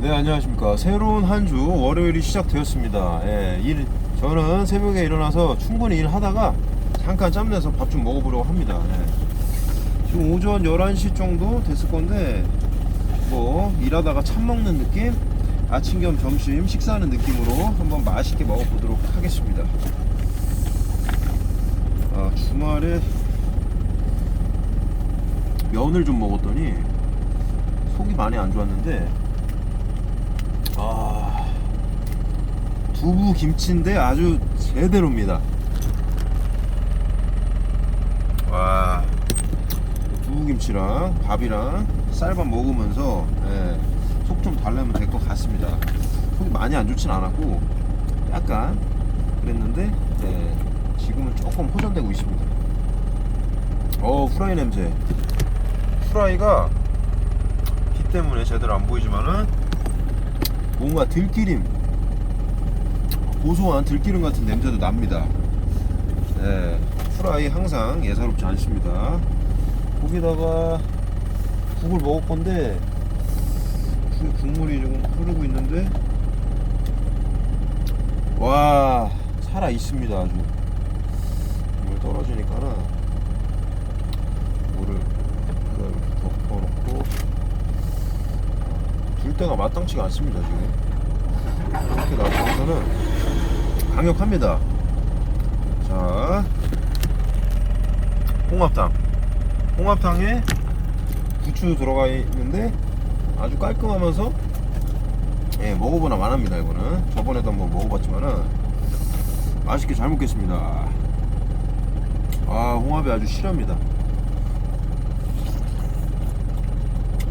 네 안녕하십니까. 새로운 한 주 월요일이 시작되었습니다. 예, 일 저는 새벽에 일어나서 충분히 일하다가 잠깐 짬내서 밥 좀 먹어보려고 합니다. 예. 지금 오전 11시 정도 됐을 건데 뭐 일하다가 참 먹는 느낌? 아침 겸 점심 식사하는 느낌으로 한번 맛있게 먹어보도록 하겠습니다. 아 주말에 면을 좀 먹었더니 속이 많이 안 좋았는데 아 두부 김치인데 아주 제대로입니다. 와 두부 김치랑 밥이랑 쌀밥 먹으면서 속좀 달래면 될 것 같습니다. 속이 많이 안 좋진 않았고 약간 그랬는데 예, 지금은 조금 호전되고 있습니다. 어 후라이 냄새. 후라이가 비 때문에 제대로 안 보이지만은 뭔가 들기름 고소한 들기름 같은 냄새도 납니다. 네, 프라이 항상 예사롭지 않습니다. 거기다가 국을 먹을 건데 국물이 조금 흐르고 있는데 와 살아 있습니다 아주 물 떨어지니까는 물을 이렇게 덮어놓고 불때가 마땅치가 않습니다 지금 이렇게 나와서는 강력합니다. 자 홍합탕. 홍합탕에 부추 들어가 있는데 아주 깔끔하면서 예 먹어보나 만합니다 이거는. 저번에도 한번 먹어봤지만은 맛있게 잘 먹겠습니다. 아 홍합이 아주 실합니다.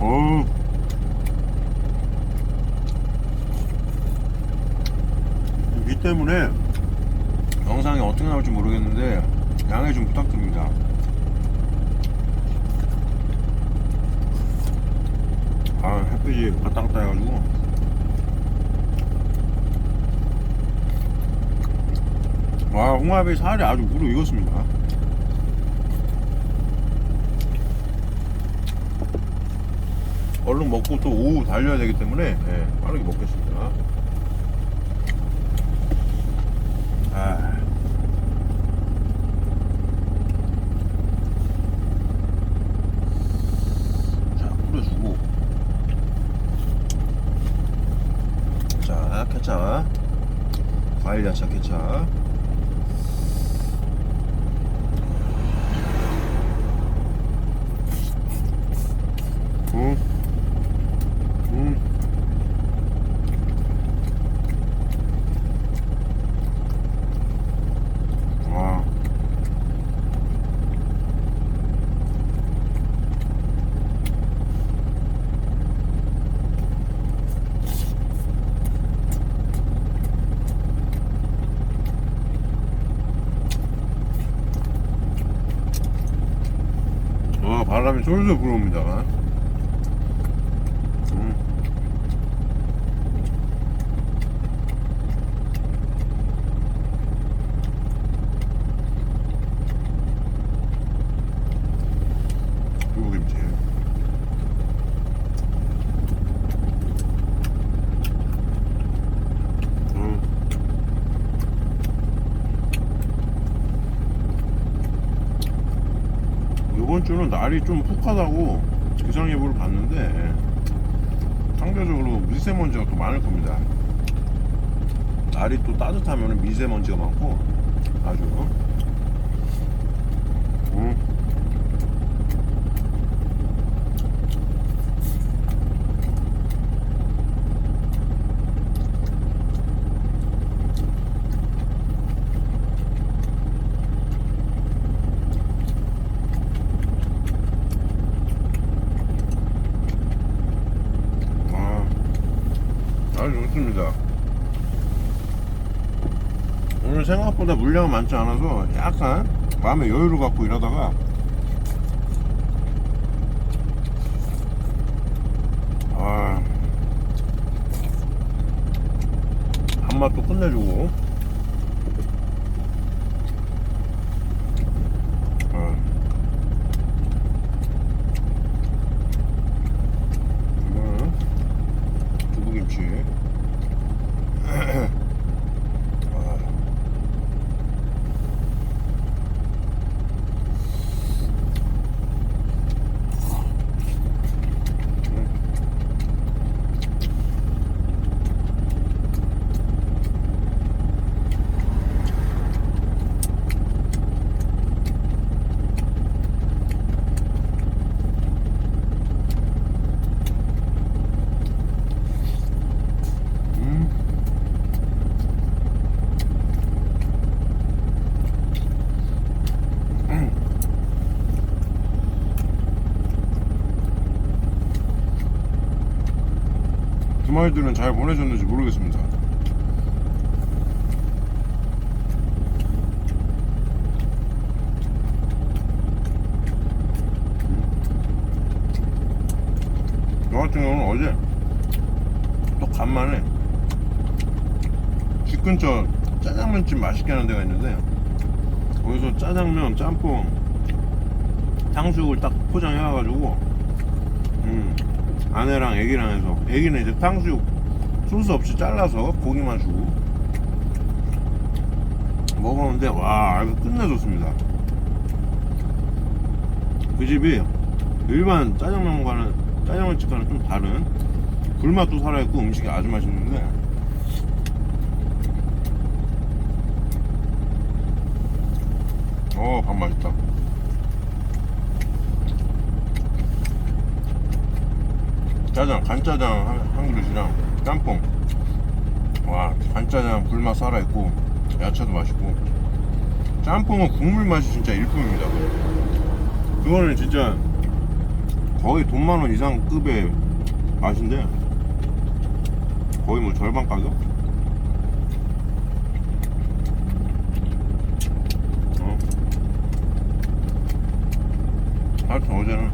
어 때문에 영상이 어떻게 나올지 모르겠는데 양해 좀 부탁드립니다. 아 햇빛이 왔다 갔다 해가지고 와 홍합이 살이 아주 무르 익었습니다. 얼른 먹고 또 오후 달려야 되기 때문에 예, 빠르게 먹겠습니다. 아. 자, 뿌려주고. 자, 케찹. 야채 케찹. 음. 음. 와. 와, 바람이 솔솔 불어옵니다. 음. 두부김치. 음. 이번 주는 날이 좀 푹하다고 기상 예보를 봤는데 상대적으로 미세먼지가 또 많을 겁니다. 날이 또 따뜻하면 미세먼지가 많고 아주 음. 아, 아주 좋습니다. 오늘 생각보다 물량은 많지 않아서 약간 마음의 여유를 갖고 일하다가 아, 한맛도 끝내주고 아, 이거는 두부김치 그렇지. 아. 음. 주말들은 잘 보내셨는지 모르겠습니다. 저 같은 경우는 어제 또 간만에 집 근처 짜장면집 맛있게 하는 데가 있는데 거기서 짜장면, 짬뽕, 탕수육을 딱 포장해와가지고 음, 아내랑 애기랑 해서 애기는 이제 탕수육 소스 없이 잘라서 고기만 주고 먹었는데 와 아주 끝내줬습니다 그 집이 일반 짜장면과는 짜장면 집과는 좀 다른 불맛도 살아있고 음식이 아주 맛있는데 어, 밥 맛있다. 짜장, 간짜장 한, 한 그릇이랑 짬뽕. 와, 간짜장 불맛 살아있고, 야채도 맛있고. 짬뽕은 국물 맛이 진짜 일품입니다. 그거는 진짜 거의 돈만 원 이상 급의 맛인데, 거의 뭐 절반 가격? 어? 하여튼 어제는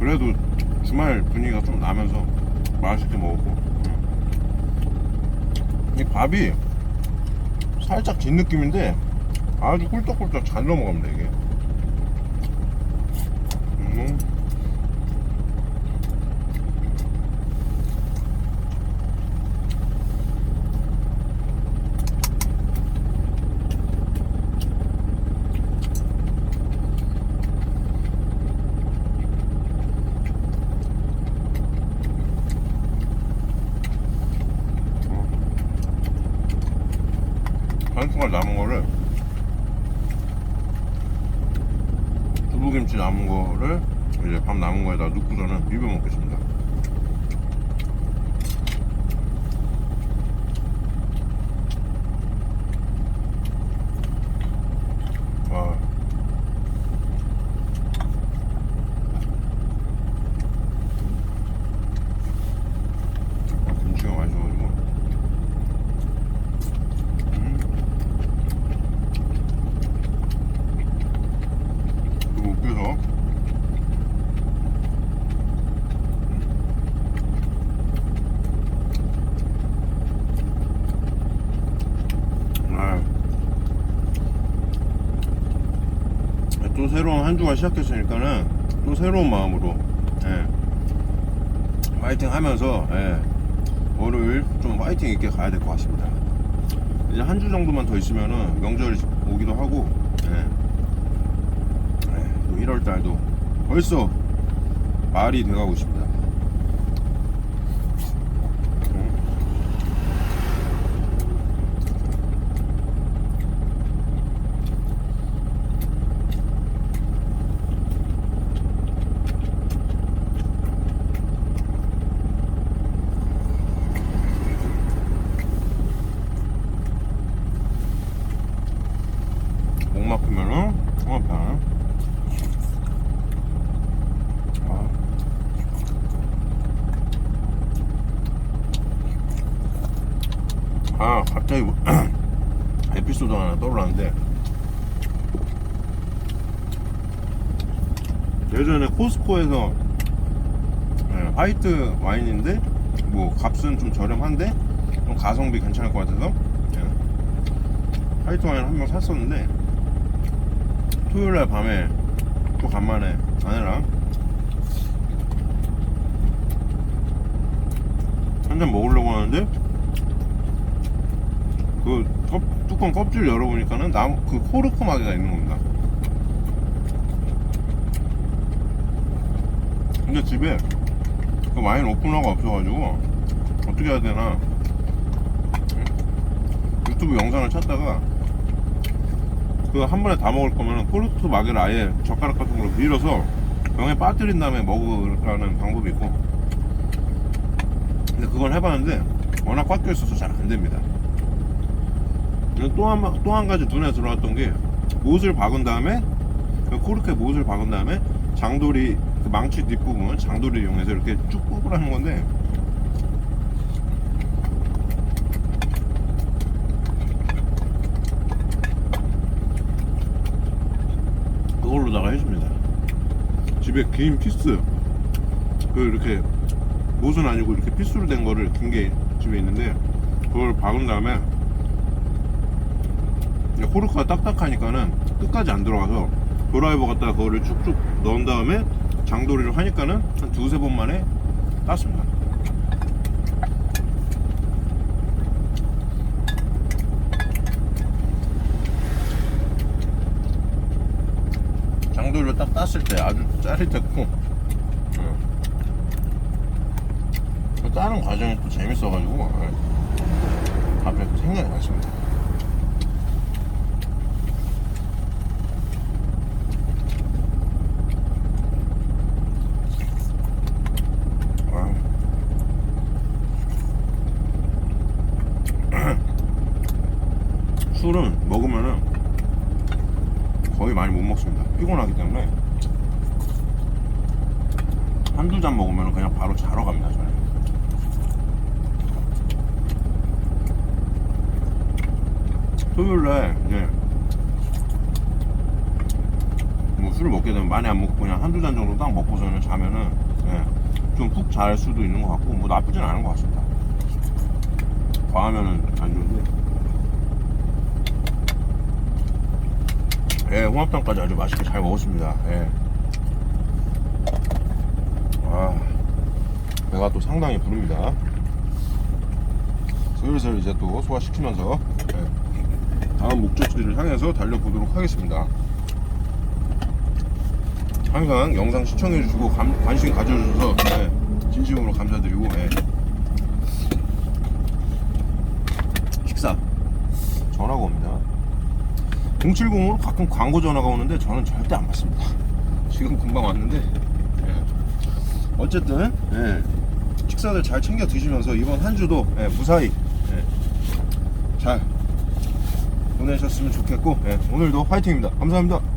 그래도 주말 분위기가 좀 나면서 맛있게 먹었고 응. 이 밥이 살짝 진 느낌인데 아주 꿀떡꿀떡 잘 넘어갑니다 이게 음. 한 숟갈 남은 거를 두부김치 남은 거를 이제 밥 남은 거에다 넣고서는 비벼 먹겠습니다. 와. 김치가 맛있어가지고. 음. 그리고 웃겨서 아. 또 새로운 한 주가 시작했으니까는 또 새로운 마음으로 예. 파이팅 하면서 예. 월요일 좀 파이팅 있게 가야 될 것 같습니다. 이제 한 주 정도만 더 있으면은 명절이 오기도 하고 예. 예, 또 1월 달도 벌써 말이 돼가고 있습니다. 음. 목 막히면은 통화판 아. 아 갑자기 뭐- 에피소드 하나 떠올랐는데. 예전에 코스코에서 예, 화이트 와인인데 뭐 값은 좀 저렴한데 좀 가성비 괜찮을 것 같아서 예, 화이트 와인 한 병 샀었는데 토요일날 밤에 또 간만에 아내랑 한한잔 먹으려고 하는데 그 껍, 뚜껑 껍질 열어보니까는 나무 그 코르크 마개가 있는 겁니다. 근데 집에 그 와인 오프너가 없어가지고 어떻게 해야 되나 유튜브 영상을 찾다가 그 한 번에 다 먹을 거면 코르크 마개를 아예 젓가락 같은 걸로 밀어서 병에 빠뜨린 다음에 먹으라는 방법이 있고 근데 그걸 해봤는데 워낙 꽉 껴있어서 잘 안 됩니다. 또한 또 한 가지 눈에 들어왔던 게 못을 박은 다음에 그 코르크에 못을 박은 다음에 장돌이 그 망치 뒷부분 장돌이를 이용해서 이렇게 쭉 뽑으라는 건데 그걸로다가 해줍니다. 집에 긴 피스 그 이렇게 못은 아니고 이렇게 피스로 된 거를 긴 게 집에 있는데 그걸 박은 다음에 이제 호르크가 딱딱하니까는 끝까지 안 들어가서 드라이버 갖다가 그거를 쭉쭉 넣은 다음에 장도리를 하니까는 한 두세 번 만에 땄습니다. 장도리를 딱 땄을 때 아주 짜릿했고 예. 그 따는 과정이 또 재밌어가지고 예. 앞에 생각이 났습니다. 아. 술은 먹으면은 거의 많이 못 먹습니다. 피곤하기 때문에 한두 잔 먹으면 그냥 바로 자러 갑니다. 저는. 토요일날 이제 뭐 술을 먹게 되면 많이 안 먹고 그냥 한두 잔 정도 딱 먹고서는 자면은 좀푹 잘 수도 있는 것 같고 뭐 나쁘진 않은 것 같습니다. 과하면은 안 좋은데. 예, 홍합탕까지 아주 맛있게 잘 먹었습니다. 예. 아, 배가 또 상당히 부릅니다. 슬슬 이제 또 소화시키면서 예, 다음 목적지를 향해서 달려보도록 하겠습니다. 항상 영상 시청해주시고 감- 관심 가져주셔서 예, 진심으로 감사드리고 예. 식사 전화가 옵니다. 070으로 가끔 광고 전화가 오는데 저는 절대 안 받습니다. 지금 금방 왔는데 예. 어쨌든 예. 식사들 잘 챙겨 드시면서 이번 한 주도 예, 무사히 예, 잘 보내셨으면 좋겠고 예, 오늘도 화이팅입니다. 감사합니다.